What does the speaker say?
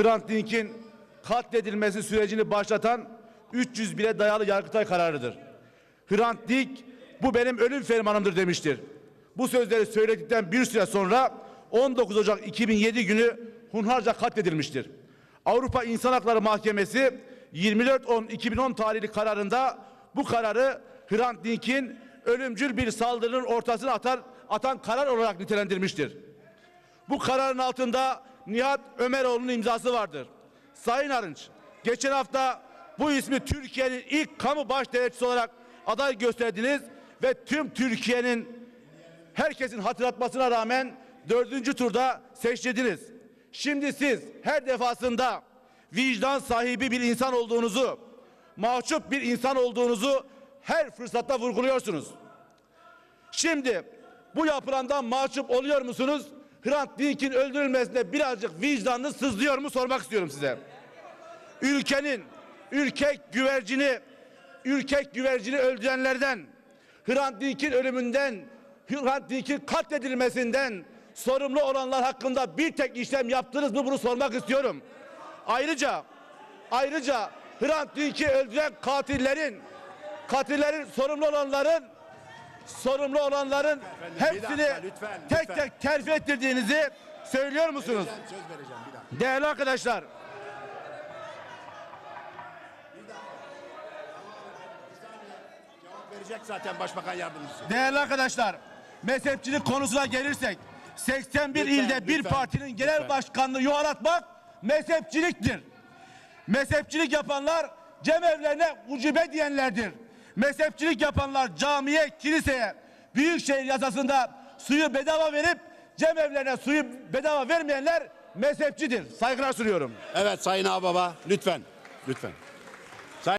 Hrant Dink'in katledilmesi sürecini başlatan 300 bile dayalı Yargıtay kararıdır. Hrant Dink bu benim ölüm fermanımdır demiştir. Bu sözleri söyledikten bir süre sonra 19 Ocak 2007 günü hunharca katledilmiştir. Avrupa İnsan Hakları Mahkemesi 24-10-2010 tarihli kararında bu kararı Hrant Dink'in ölümcül bir saldırının ortasına atar, atan karar olarak nitelendirmiştir. Bu kararın altında Nihat Ömeroğlu'nun imzası vardır. Sayın Arınç, geçen hafta bu ismi Türkiye'nin ilk kamu baş devletçisi olarak aday gösterdiniz ve tüm Türkiye'nin herkesin hatırlatmasına rağmen dördüncü turda seçtirdiniz. Şimdi siz her defasında vicdan sahibi bir insan olduğunuzu, mahcup bir insan olduğunuzu her fırsatta vurguluyorsunuz. Şimdi bu yapılandan mahcup oluyor musunuz? Hrant Dink'in öldürülmesinde birazcık vicdanınız sızlıyor mu sormak istiyorum size. Ülkenin ürkek güvercini ürkek güvercini öldürenlerden Hrant Dink'in ölümünden Hrant Dink'in katledilmesinden sorumlu olanlar hakkında bir tek işlem yaptınız mı bunu sormak istiyorum. Ayrıca ayrıca Hrant Dink'i öldüren katillerin katillerin sorumlu olanların sorumlu olanların bir hepsini dakika, lütfen, tek lütfen. tek terfi ettirdiğinizi söylüyor musunuz? Söz vereceğim bir dakika. Değerli arkadaşlar, verecek zaten başbakan yardımcısı. değerli arkadaşlar, mezhepçilik konusuna gelirsek 81 Lütfen, ilde bir lütfen, partinin genel lütfen. başkanlığı yuvalatmak mezhepçiliktir. Mezhepçilik yapanlar cemevlerine ucube diyenlerdir. Mezhepçilik yapanlar camiye, kiliseye, büyükşehir yasasında suyu bedava verip cemevlerine suyu bedava vermeyenler mezhepçidir. Saygılar sunuyorum. Evet Sayın Ağbaba lütfen. Lütfen.